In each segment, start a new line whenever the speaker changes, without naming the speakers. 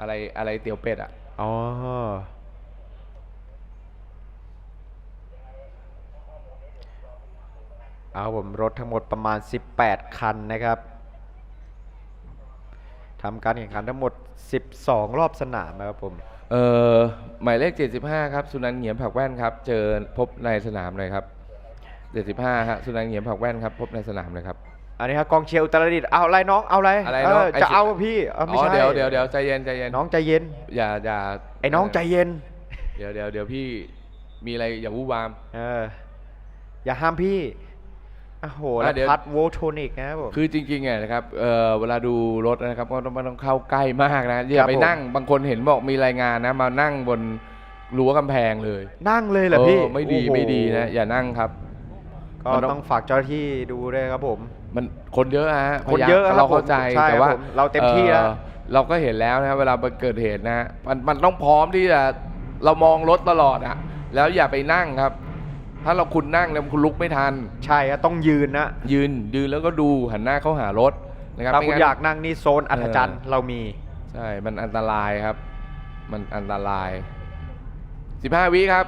อะไรอะไรเตี๋ยวเป็ดอะ
อ๋อ เอาผมรถทั้งหมดประมาณ 18 คันนะครับทำการแข่งขันทั้งหมด 12 รอบสนามนะครับผม
เออหมายเลข 75 ครับ สุนันท์เหงียมผักแว่นครับ เจอพบในสนามเลยครับ 75ฮะ สุนันท์เหงียมผักแว่นครับ พบในสนามเลยครับ
อันนี้ครับกองเชียร์อุตรดิตถ์เอาอะไรน้องเอาอะไร
อะไร
เน้
องไอ้
จะ
ชิ
เอาอะพี่เอาไม่
อ๋อ
ใช่
เดี๋ยวเดี๋ยวเดี๋ยวใจเย็นใจเย็น
น้องใจเย็น
อย่าอย่า
ไอ้น้องใจเย็น
เดี๋ยวเดี๋ยวเดี๋ยวพี่มีอะไรอย่าวู่วาม
เออ อย่าห้ามพี่โอ้โห
อะ
แล้ว
เดี๋ยว
พัดโวลโทนิกนะครับผม
คือจริงๆเนี่ยนะครับเออเวลาดูรถนะครับก็ต้องไม่ต้องเข้าใกล้มากนะอย่าไป
ผม
นั่งบางคนเห็นบอกมีรายงานนะ มานั่งบนรั้วกำแพงเลย
นั่งเลยเหรอพี่
เออไม่ดี
โอ้โห
ไม่ดีนะ อย่านั่งครับ
ก็
มันต้อง
ต้องฝากเจ้าหน้าที่ดูด้วยครับผม
มันคนเยอะฮะ
คนเยอะ
พาาม
ครับ
เราเข้าใจ
ผมใช่
แต่ว่า
ครับผมเราเต็มที่แล้ว
อ่อเราก็เห็นแล้วนะเวลาเกิดเหตุนะมันมันต้องพร้อมที่จะเรามองรถตลอดอะแล้วอย่าไปนั่งครับ ถ้าเราคุณนั่งแล้วคุณลุกไม่ทัน
ใช่ครับต้องยืนนะ
ยืนยืนแล้วก็ดูหันหน้าเข้าหารถนะครับ
ถ้า
ไม่
คุณ
งั้น
อยากนั่งนี่โซนอัธจันทร์
เออ
เรามี
ใช่มันอันตรายครับ มันอันตราย 15 วิครับ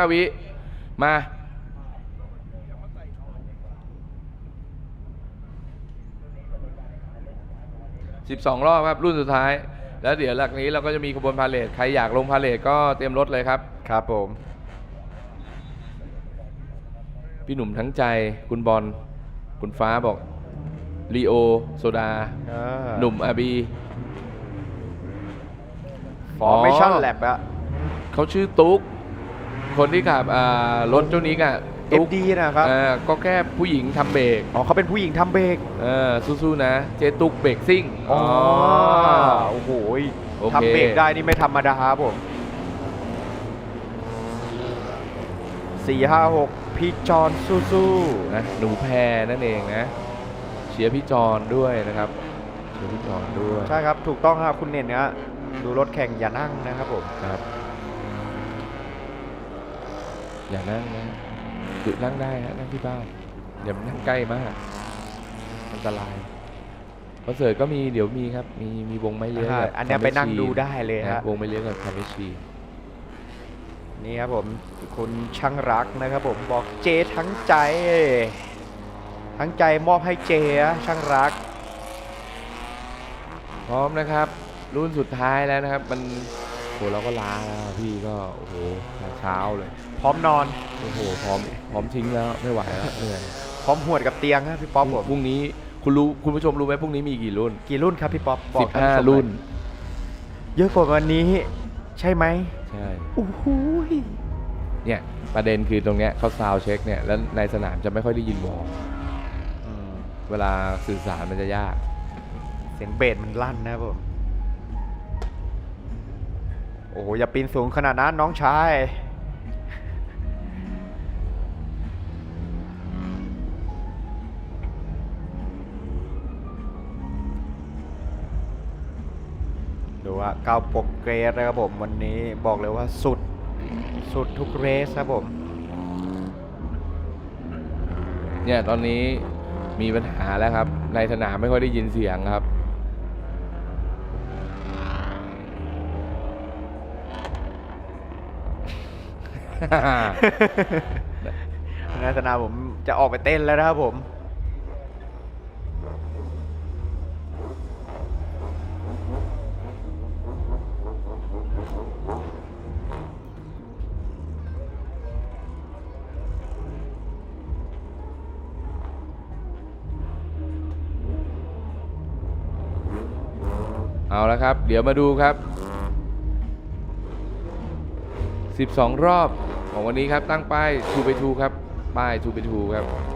15 วิมา 12 รอบครับรุ่นสุดท้าย แล้วเดี๋ยวหลักนี้เราก็จะมีขบวนพาเลทใครอยากลงพาเลทก็เตรียมรถเลยครับ
ครับผม
พี่หนุ่มทั้งใจคุณบอลคุณฟ้าบอกลีโอโซดา
เออ
หนุ่มอาบี
ฟอร์เมชั่น
อ๋อ
แลบอะ
เขาชื่อตุ๊ก คนที่ขับอ่ารถเจ้านี้อะ
เอ็
ตุ๊ก
ดีนะครับ
เออก็แค่ผู้หญิงทำเบรก
อ๋อเขาเป็นผู้หญิงทำเบรก
เออสู้ๆนะ เจ๊ตุ๊กเบรกซิ่ง
อ๋อโอ้โห
โอเค
ทำเบรกได้นี่ไม่ธรรมดาครับผมสี่ห้าหกพี่จอนสู้
นะหนูแพรนั่นเองนะ เชียร์พี่จอนด้วยนะครับ เชียร์พี่จอนด้วย
ๆใช่ครับ ถูกต้องครับคุณเน่นนะดูรถแข่งอย่านั่งนะครับผม
ครับ อย่านั่งนะ หยุดนั่งได้ฮะนั่งที่บ้านอย่านั่งใกล้มากอันตรายคอนเสิร์ตก็มีเดี๋ยวมีครับ มีมีวงไม้เลี้ยง
อ่า
กับ
อันเนี้ย
คา
ไป
เม
นั่ง
ชี
ดูได้เลย
นะ
ฮะ
วงไม้เลี้ยงกับคาเมชี
นี่ครับผมคุณช่างรักนะครับผมบอกเจทั้งใจ ทั้งใจมอบให้เจอะช่างรัก
พร้อมนะครับ รุ่นสุดท้ายแล้วนะครับ มัน โหเราก็ล้าแล้วพี่ก็โอ้โหเช้าเลย
พร้อมนอน
โอ้โหพร้อมพร้อมทิ้งแล้วไม่ไหวแล้วเหนื่อย
พร้อมหวดกับเตียงครับพี่ป๊อปผม
พรุ่งนี้คุณรู้คุณผู้ชมรู้ไหมพรุ่งนี้มีกี่รุ่น
กี่รุ่นครับพี่ป๊อปบอ
สิ
ก
บ
ท่น
ห้า
ผู้ชมหน่อย
รุ่น
เยอะกว่าวันนี้ใช่ไหม
ใช่
โอ้โหย
เนี่ยประเด็นคือตรงเนี้ยเขาซาวเช็คเนี่ยแล้วในสนามจะไม่ค่อยได้ยินวอล
อืม
เวลาสื่อสารมันจะยาก
เสียงเบสมันลั่นนะครับผม โอ้โหอย่าปีนสูงขนาดนั้นน้องชาย ดูว่าเก้าปกเกรสนะครับผมวันนี้บอกเลยว่าสุด สุดทุกเรสครับผม
เนี่ยตอนนี้มีปัญหาแล้วครับ ในสนามไม่ค่อยได้ยินเสียงครับ
ในสนามผมจะออกไปเต้นแล้วนะครับผม
เอาละครับ เดี๋ยวมาดูครับ 12 รอบ ของวันนี้ครับตั้งป้าย2 by 2ครับป้าย2 by 2ครับ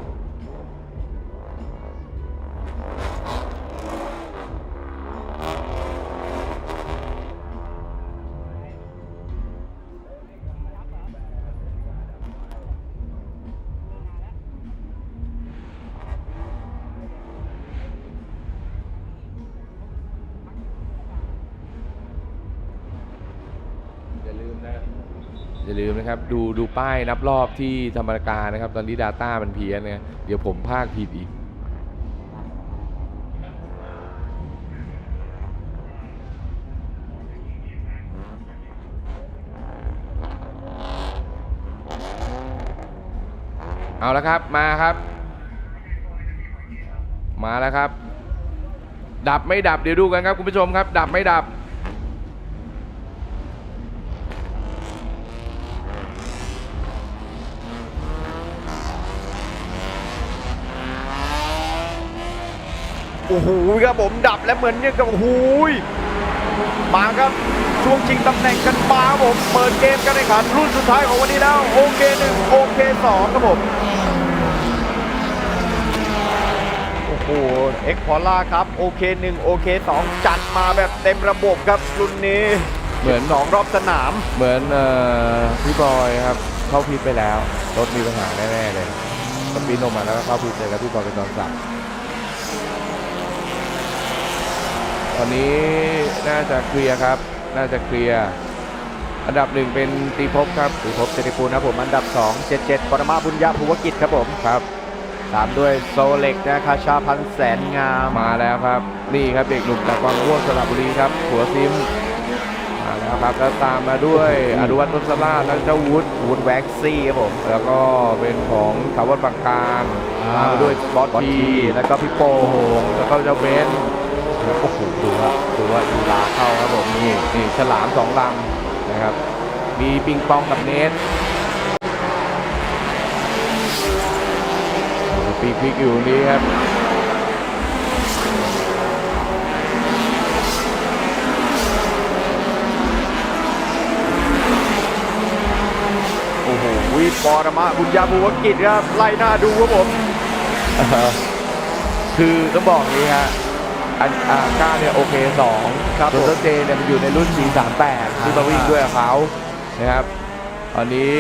ลืมนะครับ ดูดูป้ายนับรอบที่ธรรมการนะครับ ตอนนี้ Data มันเพี้ยนนะเดี๋ยวผมภาคผิดอีก เอาละครับมาครับ มาแล้วครับ ดับไม่ดับเดี๋ยวดูกันครับคุณผู้ชมครับ ดับไม่ดับ
โอ้โหครับผมดับแล้วเหมือนเนี่ยกับโอ้โหยมาครับช่วงชิงตำแหน่งกันมาครับผมเปิดเกมกันในขันรุ่นสุดท้ายของวันนี้แล้วโอเคหนึ่งโอเคสองครับผมโอ้โหเอ็กพอล่าครับโอเคหนึ่งโอเคสองจัดมาแบบเต็มระบบครับรุ่นนี้
เหมือน
สองรอบสนาม
เหมือนเอ่อพี่บอยครับเข้าพิษไปแล้วรถมีปัญหาแน่ๆเลยสปีนลงมาแล้วก็เข้าพิษเลยครับพี่บอยเป็นตอนสับ ตอนนี้น่าจะเคลียร์ครับ น่าจะเคลียร์ อันดับหนึ่งเป็นตีภพครับ
สุภพเจริญปูนะครับผม อันดับ 2 77ปรมาบุญญาภูวกิจครับผม
ครับ
ตามด้วยโซเล็กนะคาชาพันธ์แสนงาม
มาแล้วครับ นี่ครับเด็กหนุ่มจากวังม่วงสระบุรีครับ หัวซิม มาแล้วครับ แล้วตามมาด้วยอนุวัฒน์ทศราชและเจ้าวุฒิ
วูดแว็กซี่ครับผม
แล้วก็เป็นของถาวรปากการตามมาด้วยบอส
บอส
ที
ทีแล้วก็พี่โป
โอ้โหแล้วก็เจ้าเบนซ์
โอ้โหดูครับดูว่าดูลาเข้าครับผม
นี่นี่ฉลามสองลำนะครับ มีปิงปองกับเนสปีกพิกอยู่นี่ครับ
โอ้โหวีปรมาบุญญาภูวกิจครับไล่หน้าดูครับผม
คือต้องบอกอย่างนี้ฮะ อันอ่าก้าเนี่ยโอเคสอง
ครับ
ส่วน
ผม
เจ้าเจเนี่ยมันอยู่ในรุ่น 438 ที่มาวิ่งด้วยกับเขานะครับ ตอนนี้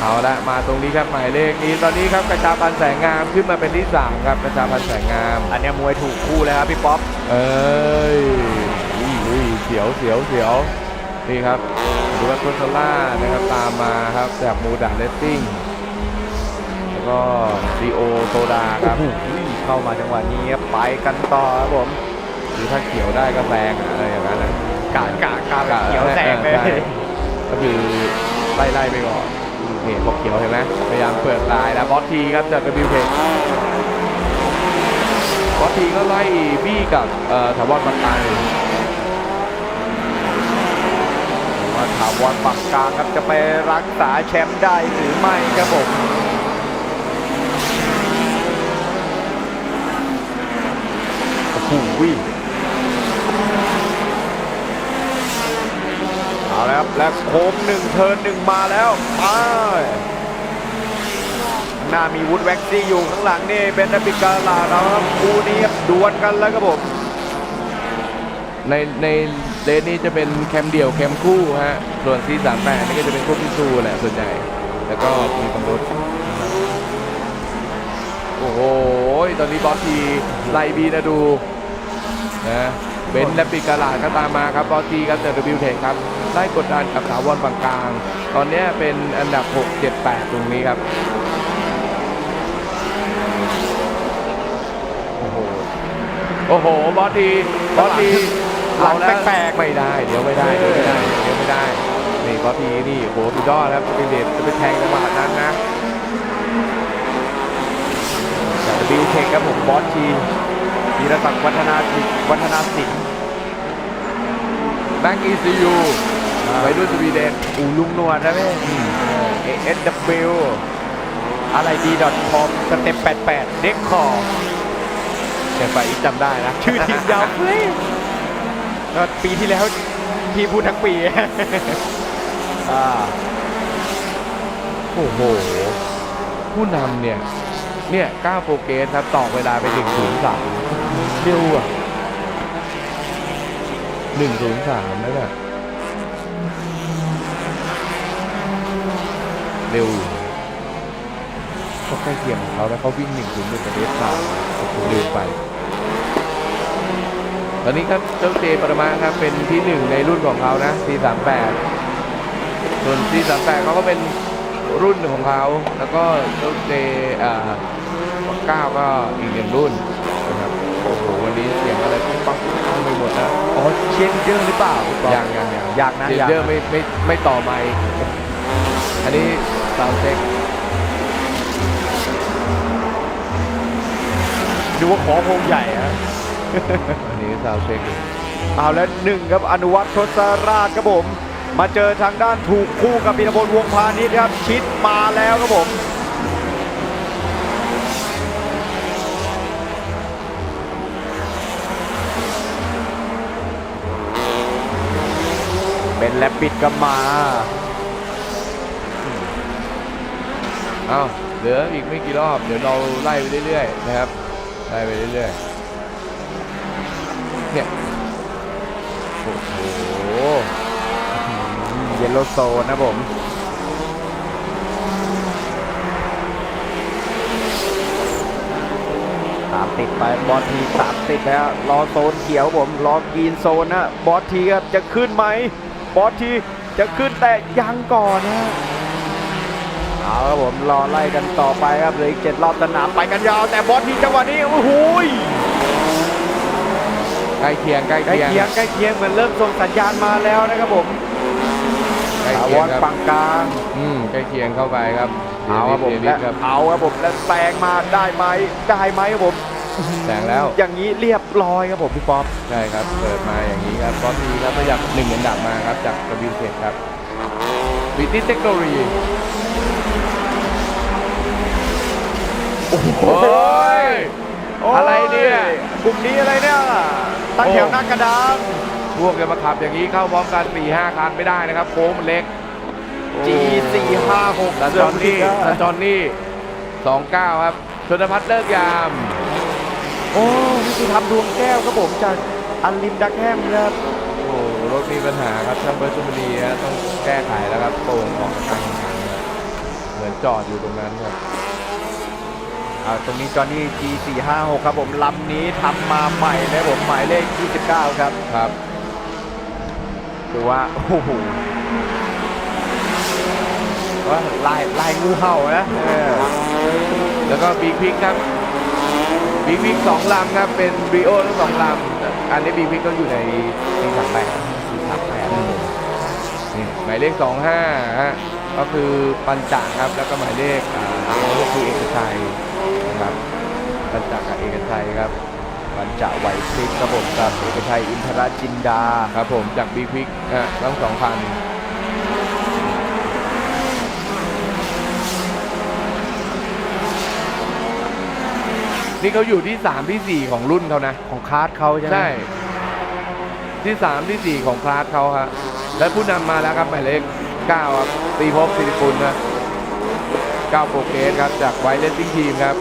เอาละมาตรงนี้ครับหมายเลขนี้ ตอนนี้ครับกระชาพันธ์แสงงามขึ้นมาเป็นที่3ครับกระชาพันธ์แสงงาม
อันเนี้ยมวยถูกคู่เลยครับพี่ป๊อป
เอ้ยอุ้ยอุ้ยเสียวเสียวเสียวนี่ครับดูว่าโคสล่านะครับตามมาครับจากมูดาเลสซิ่ง แล้วก็ดีโอโซดาครับ
โอ้โห เข้ามาจังหวะนี้ครับไปกันต่อครับผม
หรือถ้าเขียวได้ก็แซงอะอะไรอย่างนั้นนะ
กาดกาดกาดเขียวแสงเลย
ใช่ก็คือไล่ไล่ไปก่อนนี่พวกเขียวเห็นไหมพยายามเปิดลายแล้วบอสทีครับจากกระบิวเพจบอสทีก็ไล่บี้กับเอ่อถาวรปัตตาน
ว่าถาวรปักกลางครับจะไปรักษาแชมป์ได้หรือไม่ครับผม โอ้โหเอาแล้วครับและโค้งหนึ่งเทิร์นหนึ่งมาแล้วไปข้างหน้ามีวูดแว็กซี่อยู่ข้างหลังนี่เป็นนักบิกาลาแล้วครับคู่นี้ดวลกันแล้วครับผม
ในในเลนนี้จะเป็นแคมเดี่ยวแคมคู่ฮะส่วน C38 นี่ก็จะเป็นพวกพิซูแหละส่วนใหญ่ แล้วก็มีบางรถนะครับโอ้โห ตอนนี้บอสทีไล่บีนะดู นะเบนซ์และปิกาลาดก็ตามมาครับบอสทีครับจาก w เทคครับไล่กดดันกับสาวรฝั่งกลาง ตอนเนี้ยเป็นอันดับ 6 7 8 ตรงนี้ครับ
โอ้โห
โอ้โหบอสทีบอสที
หลัง
เอาล้ว
แปลกๆ
ไม่ได้เดี๋ยวไม่ได้เดี๋ยวไม่ได้เดี๋ยวไม่ได้นี่บอสทีนี่โหสุดยอดครับสปิริตจะไปแทงจังหวะนั้นนะ
จากบิวเทคครับผมบอสที ธีรศักดิ์วัฒนาสิวัฒนาสิน
แบงก์ ECU ไปด้วยสวีเดน
อูลุงนวลนะเว้ย ASW อะไรดี .com สเต็ป88 เด็กคอ
แต่ฝ่ายอีกจำได้นะ
ชื่อทีมยาวเฟ้ยก็ปีที่แล้วพี่พูดทั้งปีอ่า
โอ้โห ผู้นำเนี่ย เนี่ยก้าโปรเกสครับต่อเวลาไป103เร็วอะ103นั่นแหละเร็วก็ใกล้เคียงของเขาแล้วเขาวิ่ง101กับเดสสามโอ้โหเร็วไป ตอนนี้ครับเจ้าเจปรมาครับเป็นที่หนึ่งในรุ่นของเขานะ C38 ส่วน C38 เขาก็เป็นรุ่นของเขา แล้วก็เจ้าเจอ่าเก้าก็อีกหนึ่งรุ่นีเสียงอะไรปั๊บปั๊บไปหมดนะ
อ๋อเชียเยอะหรือเปล่าคุณปอ
ยังยังยัง
ยากนะ
เจน
ยง
เจอร์ไม่ไม่ไม่ต่อไมอันนี้สาวเซ็ก
ดูว่าขอพงใหญ่ฮะ
อันนี้สาวเซ็ก
เอาแล้วหนึ่งครับอนุวัตน์ทศราชครับผม มาเจอทางด้านถูกคู่กับพินพลวงพาณิชย์ครับชิดมาแล้วครับผม เป็นแลบปิดก็มา
เอ้าเหลืออีกไม่กี่รอบ เดี๋ยวเราไล่ไปเรื่อยๆนะครับ ไล่ไปเรื่อยๆ เนี่ย โอ้โห
เยลโลโซนนะผมตามติดไปบอสทีตามติดแล้วรอโซนเขียวผมรอกรีนโซนนะบอสทีครับจะขึ้นไหม บอสทีจะขึ้นแต่ยังก่อนนะเอาครับผมรอไล่กันต่อไปครับเหลืออีกเจ็ดรอบสนามไปกันยาวแต่บอสทีจังหวะนี้โอ้โหย
ใกล้เคียงใกล้
ใกล้
เคียง
เคียงใกล้เคียงเหมือนเริ่มส่งสัญญาณมาแล้วนะครับผม
ใกล้
ถา
เคี
วย
ง
ร
ครับ
ฝั่งกลาง
อืมใกล้เคียงเข้าไปครับ
เอาครับผม
เดวิ
และ
ดครับ
เอาครับผมแล้วแซงมาได้ไหมได้ไหมครับผม
แซงแล้ว
อย่างนี้เรียบร้อยครับผมพี่ป๊อป
ใช่ครับ เปิดมาอย่างนี้ครับบอสทีครับประหยัดหนึ่งอันดับมาครับ จากกบิวเซตครับบิติเทคโนโลยีโอ้ยอะไรเนี่ย
กลุ่มนี้อะไรเนี่ยตั้งแถว
โอ้
หน้ากระดาน
พวกจะมาขับอย่างนี้เข้าพร้อมกัน4 5คันไม่ได้นะครับ โค้งมันเล็ก
จีสี่ห้าหก
ตาจอนนี่ตาจอนนี่ 29 ครับชนพัฒน์เลิกยาม
โอ้นี่คือทำดวงแก้วครับผมจากอันลินดักแฮมครับ
โอ้โหรถมีปัญหาครับช่างเบอร์ชุมนีฮะต้องแก้ไขแล้วครับโป่งของการแข่งขันครับเหมือนจอดอยู่ตรงนั้นครับ
อ่าตรงนี้จอห์นนี่ G 4 5 6 ครับผมลำนี้ทำมาใหม่เลยผมหมายเลข 29 ครับ
ครับ
ดูว่าโอ้โหว่าลายลายงูเห่านะเออ
แล้วก็บีพิกครับ บีพิกสองลำครับเป็นบริโอทั้งสองลำอันนี้บีพิกก็อยู่ในปีสามแปดปีสามแปดนี่หมายเลขสองห้าฮะก็คือปัญจครับแล้วก็หมายเลขอ่าก็คือเอกชัยนะครับปัญจกับเอกชัยครับ
มันจไหวพริบครับผมกับเอกชัยอินทรจินดา
ครับผมจากบีพิกฮะทั้งสองพัน นี่เขาอยู่ที่ 3 ที่ 4 ของรุ่นเขานะ
ของคาร์ดเขาใช่ไหม
ใช่ ที่ 3 ที่ 4 ของคลาสเขาครับและผู้นำมาแล้วครับหมายเลข9ครับตีภพสิริกุลนะ9โปรเกสครับจากไวเลสซิ่งทีมครับ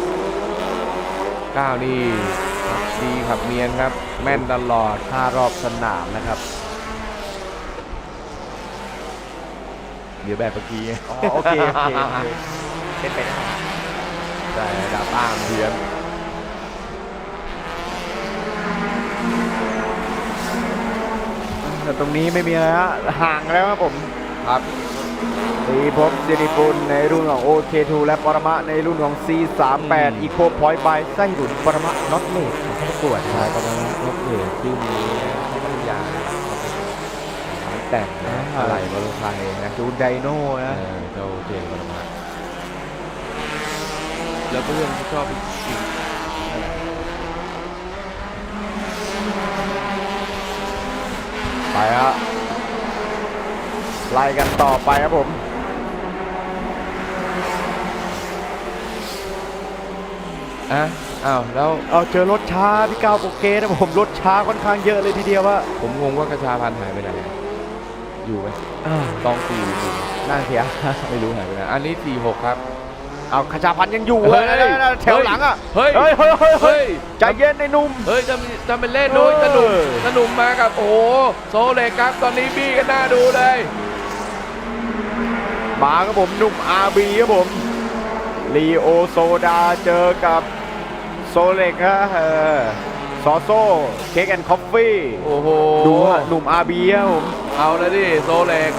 9นี่ดีขับเนียนครับ แม่นตลอด
ห้ารอบสนามนะครับ
เดี๋ยวแบบเมื่อกี้
อ๋อโอเคโอเคโอเคเป็นไปได้
ใช่ดับอ้ามเทียม
แต่ตรงนี้ไม่มีอะไรฮะห่างแล้วครับผม
ครับ
ตีภพสิริกุลในรุ่นของ OK2 และปรมะในรุ่นของ C38 อีโคพอยต์บายไส้หลุนปรมะน็อตเลสของประกวด
ใช่ก็ต้องรถเพจชื่อนี้ให้พัทยาแต่งนะอะไรมอเตอร์ไซค์นะ
จูนไดโน่
เอ
นะ
อเจ้าเจนปรมาแล้วเพื่อนที่ชอบอีกอีก
ไป ฮะไล่กันต่อไปครับผม
อะอ้าวแล้ว
เอาเจอรถช้าพี่ก้าวโปรเกสนะผมรถช้าค่อนข้างเยอะเลยทีเดียวว่า
ผมงงว่ากระชาพันธุ์หายไปไหนอยู่ไหมตองสี่อยู่
น่าเสีย
ไม่รู้หายไปไหนอันนี้สี่หกครับ
เอาขจาพันธ์ยังอยู่
เฮ้ย
นะนะนะแถวหลังอะ
เฮ้ย
เฮ้ยเฮ้ยเฮ้ยเฮ้
เฮ้
ย
ย
ใจเย็นในหนุ่ม
เฮ้ยจะมีจะเป็นเล่นด้วยสนุก
เออ
สนุกมากับโอ้โหโซเล็กครับตอนนี้บี้กันหน้าดูเลย
มาครับผมหนุ่มอาบีครับผมลีโอโซดาเจอกับโซเล็กฮะเออซอโซ่เค้กแอนด์คอฟฟี่
โอ้โห
ดูฮะหนุ่มอาบีครับผม
เอาแล้วดิโซเล็ก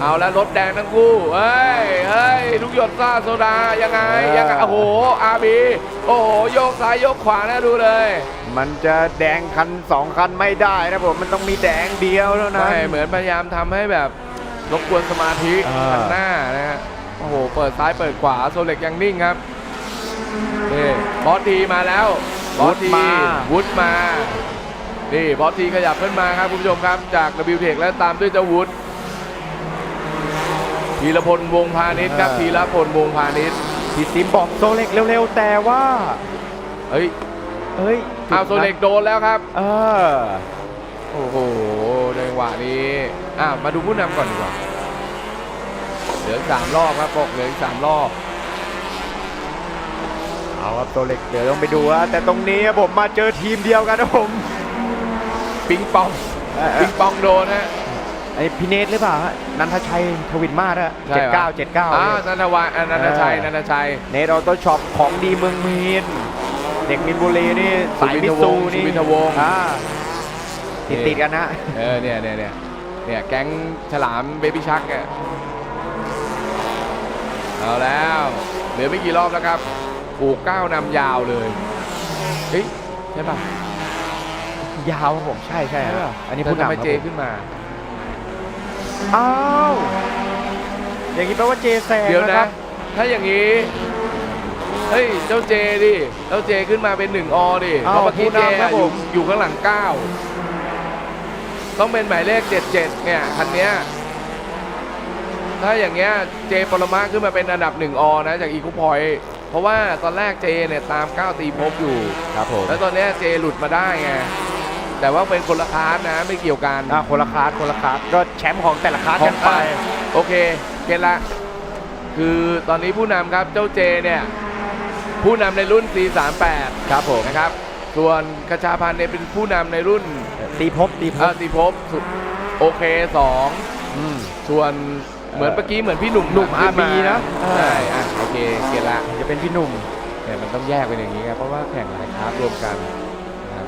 เอาแล้วรถแดงทั้งคู่เฮ้ยเฮ้ยทุกหยดซ่าโซดายังไงยังไงโอ้โหอาบีโอ้โหโยกซ้ายโยกขวานะดูเลย
มันจะแดงคันสองคันไม่ได้นะผมมันต้องมีแดงเดียวเท่านั้น
ไม่เหมือนพยายามทำให้แบบรบกวนสมาธิ
อ่า
ข้างหน้านะฮะโอ้โหเปิดซ้ายเปิดขวาโซเล็กยังนิ่งครับนี่บอสดีมาแล้วบอสที
วุฒิมา
วุฒมานี่บอสทีขยับขึ้นมาครับคุณผู้ชมครับจาก w t e c h และตามด้วยเจ้าวุฒ พีรพลวงพาณิชย์ครับพีรพลวงพาณิชย์
พี่ซิมบอกโซเล็กเร็วๆ แต่ว่า
เฮ้ย
เฮ้ย
เอาโซเล็กโดนแล้วครับ
เออ
โอ้โหในจังหวะนี้อะมาดูผู้นำก่อนดีกว่าเหลืออกสามรอบครับบอกเหลืออีกสามรอบ
เอาครับโซเล็กเดี๋ยวต้องไปดูว่าแต่ตรงนี้ผมมาเจอทีมเดียวกันนะผม
ปิงปอง
เอ่อ
ปิงปองโดนฮะ
ไอ้พี่เนทหรือเปล่าฮะนันทชัยทวินมาศอะ
ใช่
เจ็ด
หรอ
เก้าเจ็ดเก้า
อ่านันทวาอ่านันทชัยนันทชัย
เนทออโต้ช็อปของดีเมืองมีน เด็กมินบุรีนี่สายมิตซูนี่
สุวินทวงศ์
อ่าติดติดๆกันนะ
เออเนี่ยเนี่ยเนี่ยเนี่ยแก๊งฉลามเบบี้ชักเนี่ยเอาแล้วเหลือไม่กี่รอบแล้วครับผูกก้าวนำยาวเลยเฮ้ยใช่ป่ะ
ยาวครับผมใช่ใช่
ใช่
ฮะ
ป่ะ
อันนี้
แต่
พูด
ทำ
นำ
ไม
ครับ
เจ
ผม
ขึ้นมา
อ้าวอย่างนี้แปลว่าเจแซง
เดี๋ยว
นะ
นะ
ครับ
ถ้าอย่างนี้ เฮ้ย เจ้าเจดิ เจ้าเจขึ้นมาเป็นหนึ่งอดิเพ
อ้าว
ราะเมื่อกี้เจ
ผู้นำครับ
อยู่
ผม
อยู่ข้างหลังเก้าต้องเป็นหมายเลขเจ็ดเจ็ดเนี่ยคันเนี้ย ถ้าอย่างเงี้ย เจปรมาขึ้นมาเป็นอันดับหนึ่งอนะจากอีคุพอยเพราะว่าตอนแรกเจเนี่ยตามก้าวตีภพอยู่
ครับผม
แล้วตอนเนี้ยเจหลุดมาได้ไง แต่ว่าเป็นคนละคลาสนะไม่เกี่ยวกัน
อ่าคนละคลาสคนละคลาสก็แชมป์ของแต่ละคลาส
ขอ
กั
ง
น
ไป
ไป
โอเคเก็ตละ คือตอนนี้ผู้นำครับเจ้าเจเนี่ย ผู้นำในรุ่น C38
ครับผม
นะครับ ส่วนกระชาพันธ์เนี่ยเป็นผู้นำในรุ่น
ตีภพตีภ
อา
พ
ติภพสุโอเค
อืม
2ส่วนเหมือนเมื่อกี้เหมือนพี่หนุ่ม
หนุ่ม
ขึ้
RB นะ
ใช่อะโอเคเก็ตละ
จะเป็นพี่หนุ่ม
เนี่ยมันต้องแยกเป็นอย่างนี้ครับเพราะว่าแข่งหลายคลาสรวมกันนะครับ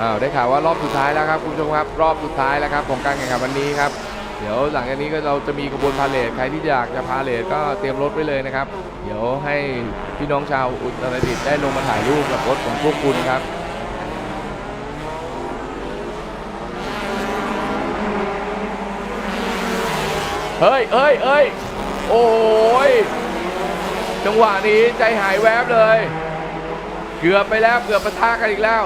อ้าวได้ข่าวว่ารอบสุดท้ายแล้วครับคุณผู้ชมครับ รอบสุดท้ายแล้วครับของการแข่งขันวันนี้ครับ เดี๋ยวหลังจากนี้ก็เราจะมีขบวนพาเลทใครที่อยากจะพาเลทก็เตรียมรถไว้เลยนะครับ เดี๋ยวให้พี่น้องชาวอุตรดิตถ์ได้ลงมาถ่ายรูปกับรถของพวกคุณครับเฮ้ยเอ้ยเอ้ยโอ้ยจังหวะนี้ใจหายแวบเลย เกือบไปแล้วเกือบปะทะกันอีกแล้ว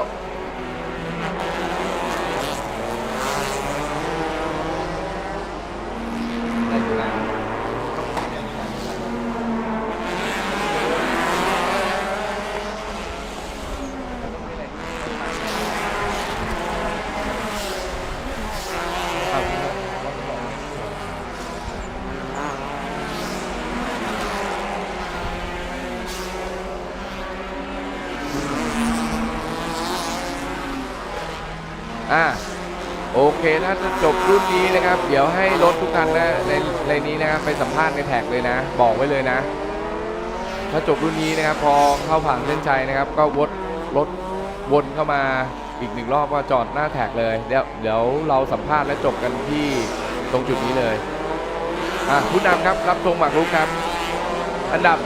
อ่าโอ ถ้าจะจบรุ่นนี้นะครับ เดี๋ยวให้รถทุกคันนะในในนี้นะครับไปสัมภาษณ์ในแท็กเลยนะ บอกไว้เลยนะ ถ้าจบรุ่นนี้นะครับ พอเข้าผ่านเส้นชัยนะครับ ก็วดรถวนเข้ามาอีกหนึ่งรอบก็จอดหน้าแท็กเลยเดี๋ยวเดี๋ยวเราสัมภาษณ์และจบกันที่ตรงจุดนี้เลยอะผู้นำครับรับธงหมากรุกครับ อันดับ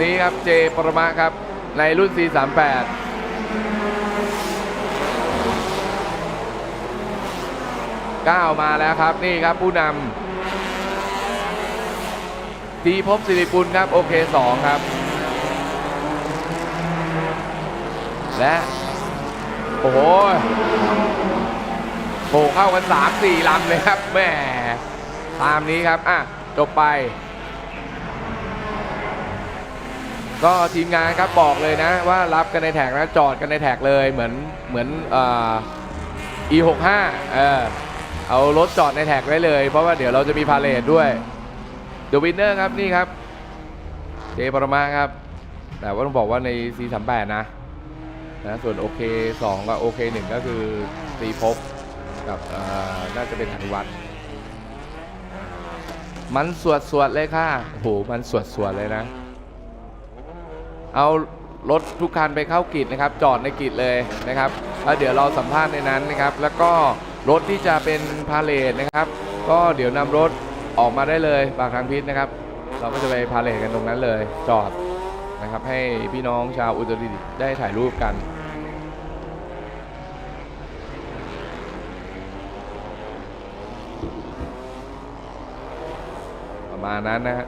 นี้ครับเจปรมาครับในรุ่น C38 ก้าวมาแล้วครับ นี่ครับผู้นำดีพบสิริปุลครับ โอเคสองครับ และ โอ้โหโผล่เข้ากันสามสี่ลำเลยครับแม่ตามนี้ครับ อะ จบไป ก็ทีมงานครับบอกเลยนะ ว่ารับกันในแท็กนะจอดกันในแท็กเลยเหมือนเหมือนอ่อ E65 เออ เอารถจอดในแท็กไว้เลย เพราะว่าเดี๋ยวเราจะมีพาเลทด้วย The Winner ครับนี่ครับ เจปรมาครับ แต่ว่าต้องบอกว่าใน C38 นะนะส่วน OK 2กับ OK 1ก็คือตีภพกับอ่อน่าจะเป็นอนุวัตมันสวดสวดเลยค่ะโอ้โหมันสวดสวดเลยนะ เอารถทุกคันไปเข้ากิจนะครับ จอดในกิจเลยนะครับแล้วเดี๋ยวเราสัมภาษณ์ในนั้นนะครับ แล้วก็ รถที่จะเป็นพาเลทนะครับ ก็เดี๋ยวนำรถออกมาได้เลยบางทางพิษนะครับ เราก็จะไปพาเลทกันตรงนั้นเลย จอดนะครับ ให้พี่น้องชาวอุตรดิตถ์ได้ถ่ายรูปกันประมาณนั้นนะฮะ